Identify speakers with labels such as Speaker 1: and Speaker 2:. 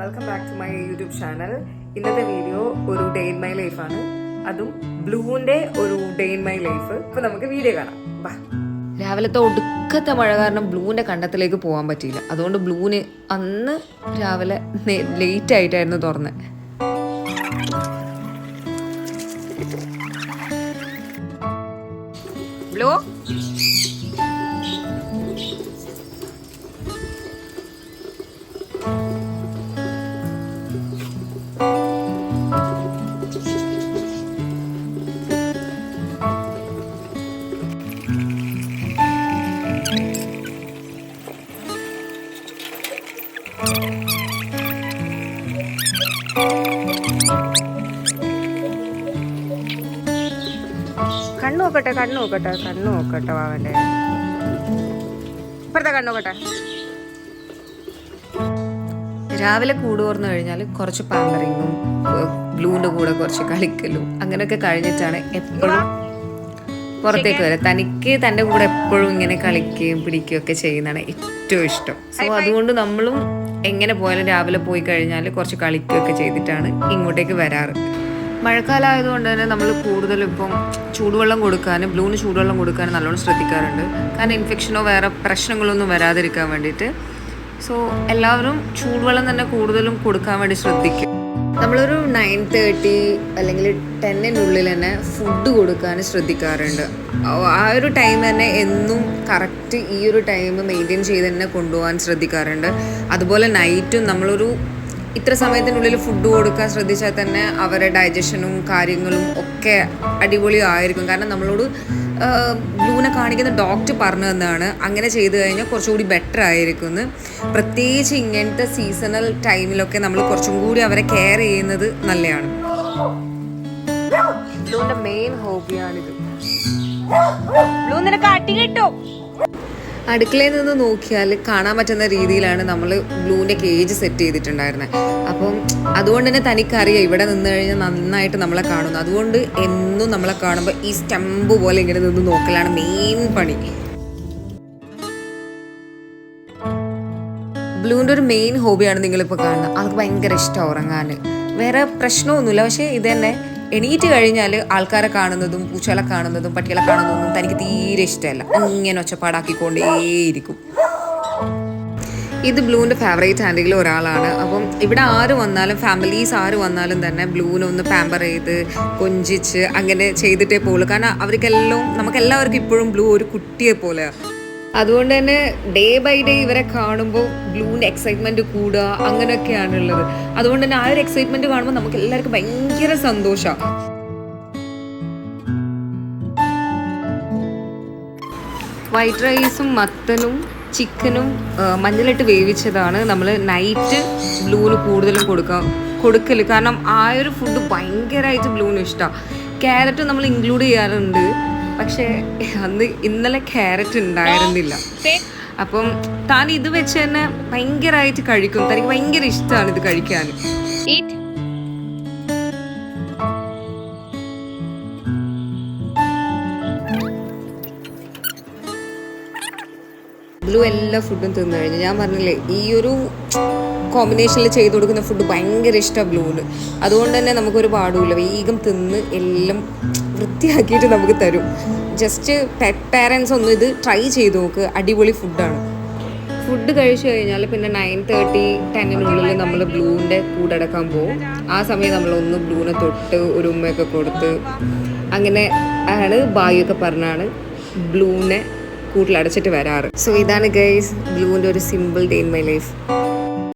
Speaker 1: Welcome back to my YouTube channel ഇന്നത്തെ video ഒരു day in my life ആണ്. അതും ബ്ലൂവിന്റെ ഒരു ഡേ ഇൻ മൈ ലൈഫ് ഇപ്പൊ നമുക്ക് വീഡിയോ കാണാം. ബാ
Speaker 2: രാവിലത്തെ ഒടുക്കത്തെ മഴ കാരണം ബ്ലൂവിന്റെ കണ്ടത്തിലേക്ക് പോകാൻ പറ്റിയില്ല. അതുകൊണ്ട് ബ്ലൂവിന് അന്ന് രാവിലെ ലേറ്റ് ആയിട്ടായിരുന്നു തുറന്നത് ബ്ലൂ
Speaker 1: നോക്കട്ടെ കണ്ണു നോക്കട്ടെ കണ്ണു നോക്കട്ടെ വാവന്റെ ഇപ്പഴത്തെ കണ്ണു നോക്കട്ടെ.
Speaker 2: രാവിലെ കൂട് ഓർന്നു കഴിഞ്ഞാൽ കുറച്ച് പാമ്പറിങ്ങും ബ്ലൂവിന്റെ കൂടെ കുറച്ച് കളിക്കലും അങ്ങനെയൊക്കെ കഴിഞ്ഞിട്ടാണ് എപ്പോഴും പുറത്തേക്ക് വരാം. തനിക്ക് തന്റെ കൂടെ എപ്പോഴും ഇങ്ങനെ കളിക്കുകയും പിടിക്കുകയും ഒക്കെ ചെയ്യുന്നതാണ് ഏറ്റവും ഇഷ്ടം. സോ അതുകൊണ്ട് നമ്മളും എങ്ങനെ പോയാലും രാവിലെ പോയി കഴിഞ്ഞാൽ കുറച്ച് കളിക്കുകയൊക്കെ ചെയ്തിട്ടാണ് ഇങ്ങോട്ടേക്ക് വരാറ്. മഴക്കാലം ആയതുകൊണ്ട് തന്നെ നമ്മൾ കൂടുതലും ഇപ്പം ചൂടുവെള്ളം കൊടുക്കാനും ബ്ലൂവിന് ചൂടുവെള്ളം കൊടുക്കാനും നല്ലോണം ശ്രദ്ധിക്കാറുണ്ട്. കാരണം ഇൻഫെക്ഷനോ വേറെ പ്രശ്നങ്ങളൊന്നും വരാതിരിക്കാൻ വേണ്ടിയിട്ട്. സോ എല്ലാവരും ചൂടുവെള്ളം തന്നെ കൂടുതലും കൊടുക്കാൻ വേണ്ടി ശ്രദ്ധിക്കും. നമ്മളൊരു നയൻ തേർട്ടി അല്ലെങ്കിൽ ടെന്നിനുള്ളിൽ തന്നെ ഫുഡ് കൊടുക്കാൻ ശ്രദ്ധിക്കാറുണ്ട്. ആ ഒരു ടൈം തന്നെ എന്നും കറക്റ്റ് ഈ ഒരു ടൈം മെയിന്റെയിൻ ചെയ്ത് തന്നെ കൊണ്ടുപോകാൻ ശ്രദ്ധിക്കാറുണ്ട്. അതുപോലെ നൈറ്റും നമ്മളൊരു ഇത്ര സമയത്തിനുള്ളിൽ ഫുഡ് കൊടുക്കാൻ ശ്രദ്ധിച്ചാൽ തന്നെ അവരുടെ ഡൈജഷനും കാര്യങ്ങളും ഒക്കെ അടിപൊളിയായിരിക്കും. കാരണം നമ്മളോട് ബ്ലൂനെ കാണിക്കുന്ന ഡോക്ടർ പറഞ്ഞു തന്നാണ് അങ്ങനെ ചെയ്തു കഴിഞ്ഞാൽ കുറച്ചുകൂടി ബെറ്റർ ആയിരിക്കും എന്ന് പ്രത്യേകിച്ച് ഇങ്ങനത്തെ സീസണൽ ടൈമിലൊക്കെ നമ്മൾ കുറച്ചും കൂടി അവരെ കെയർ ചെയ്യുന്നത് നല്ലതാണ്.
Speaker 1: ബ്ലൂവിന്റെ മെയിൻ ഹോബിയാണിത് ബ്ലൂ നിനക്ക് അടി കിട്ടും.
Speaker 2: അടുക്കളയിൽ നിന്ന് നോക്കിയാൽ കാണാൻ പറ്റുന്ന രീതിയിലാണ് നമ്മൾ ബ്ലൂവിന്റെ കേജ് സെറ്റ് ചെയ്തിട്ടുണ്ടായിരുന്നത് അപ്പം അതുകൊണ്ട് തന്നെ തനിക്കറിയാം ഇവിടെ നിന്ന് കഴിഞ്ഞാൽ നന്നായിട്ട് നമ്മളെ കാണുന്നു. അതുകൊണ്ട് എന്നും നമ്മളെ കാണുമ്പോൾ ഈ സ്റ്റമ്പ് പോലെ ഇങ്ങനെ നിന്ന് നോക്കലാണ് മെയിൻ പണി. ബ്ലൂവിന്റെ ഒരു മെയിൻ ഹോബിയാണ് നിങ്ങളിപ്പോൾ കാണുന്നത് അവൾക്ക് ഭയങ്കര ഇഷ്ടം ഉറങ്ങാൻ വേറെ പ്രശ്നമൊന്നുമില്ല. പക്ഷേ ഇത് തന്നെ എണീറ്റ് കഴിഞ്ഞാൽ ആൾക്കാരെ കാണുന്നതും പൂച്ചകളെ കാണുന്നതും പട്ടികളെ കാണുന്നതും തനിക്ക് തീരെ ഇഷ്ടമല്ല. ഇങ്ങനെ ഒച്ചപ്പാടാക്കിക്കൊണ്ടേയിരിക്കും. ഇത് ബ്ലൂവിന്റെ ഫേവറേറ്റ് ആന്റികളിൽ ഒരാളാണ്. അപ്പം ഇവിടെ ആര് വന്നാലും ഫാമിലീസ് ആര് വന്നാലും തന്നെ ബ്ലൂവിനെ ഒന്ന് പാമ്പർ ചെയ്ത് കൊഞ്ചിച്ച് അങ്ങനെ ചെയ്തിട്ടേ പോകുള്ളൂ കാരണം അവർക്കെല്ലാം നമുക്കെല്ലാവർക്കും ഇപ്പോഴും ബ്ലൂ ഒരു കുട്ടിയെ പോലെയാണ് അതുകൊണ്ട് തന്നെ ഡേ ബൈ ഡേ ഇവരെ കാണുമ്പോൾ ബ്ലൂവിന്റെ എക്സൈറ്റ്മെന്റ് കൂടുക അങ്ങനെയൊക്കെയാണുള്ളത്. അതുകൊണ്ട് തന്നെ ആ ഒരു എക്സൈറ്റ്മെന്റ് കാണുമ്പോൾ നമുക്ക് എല്ലാവർക്കും ഭയങ്കര സന്തോഷമാണ് വൈറ്റ് റൈസും മത്തനും ചിക്കനും മഞ്ഞളിട്ട് വേവിച്ചതാണ് നമ്മൾ നൈറ്റ് ബ്ലൂവിന് കൂടുതലും കൊടുക്കാം കൊടുക്കൽ കാരണം ആ ഒരു ഫുഡ് ഭയങ്കരമായിട്ട് ബ്ലൂവിന് ഇഷ്ടമാണ് ക്യാരറ്റ് നമ്മൾ ഇൻക്ലൂഡ് ചെയ്യാറുണ്ട്. പക്ഷേ അന്ന് ഇന്നലെ ക്യാരറ്റ് ഉണ്ടായിരുന്നില്ല. അപ്പം താൻ ഇത് വെച്ച് തന്നെ ഭയങ്കരമായിട്ട് കഴിക്കും. തനിക്ക് ഭയങ്കര ഇഷ്ടമാണ് ഇത് കഴിക്കാൻ. ബ്ലൂ എല്ലാ ഫുഡും തിന്നു കഴിഞ്ഞു. ഞാൻ പറഞ്ഞില്ലേ ഈ ഒരു കോമ്പിനേഷനിൽ ചെയ്തു കൊടുക്കുന്ന ഫുഡ് ഭയങ്കര ഇഷ്ടമാണ് ബ്ലൂവിന് അതുകൊണ്ട് തന്നെ നമുക്കൊരു പാടുമില്ല. വേഗം തിന്ന് എല്ലാം വൃത്തിയാക്കിയിട്ട് നമുക്ക് തരും. ജസ്റ്റ് പെറ്റ് പാരൻസ് ഒന്ന് ഇത് ട്രൈ ചെയ്ത് നോക്ക്. അടിപൊളി ഫുഡാണ് ഫുഡ് കഴിച്ചു കഴിഞ്ഞാൽ പിന്നെ നയൻ തേർട്ടി ടെന്നിനുള്ളിൽ നമ്മൾ ബ്ലൂവിന്റെ കൂടടക്കാൻ പോകും ആ സമയം നമ്മളൊന്ന് ബ്ലൂവിനെ തൊട്ട് ഒരു ഉമ്മയൊക്കെ കൊടുത്ത് അങ്ങനെ ആണ് ബായിയൊക്കെ പറഞ്ഞാണ് ബ്ലൂവിനെ കൂട്ടിലടച്ചിട്ട് വരാറ്. സോ ഇതാണ് ഗൈസ് ബ്ലൂവിന്റെ ഒരു simple day in my life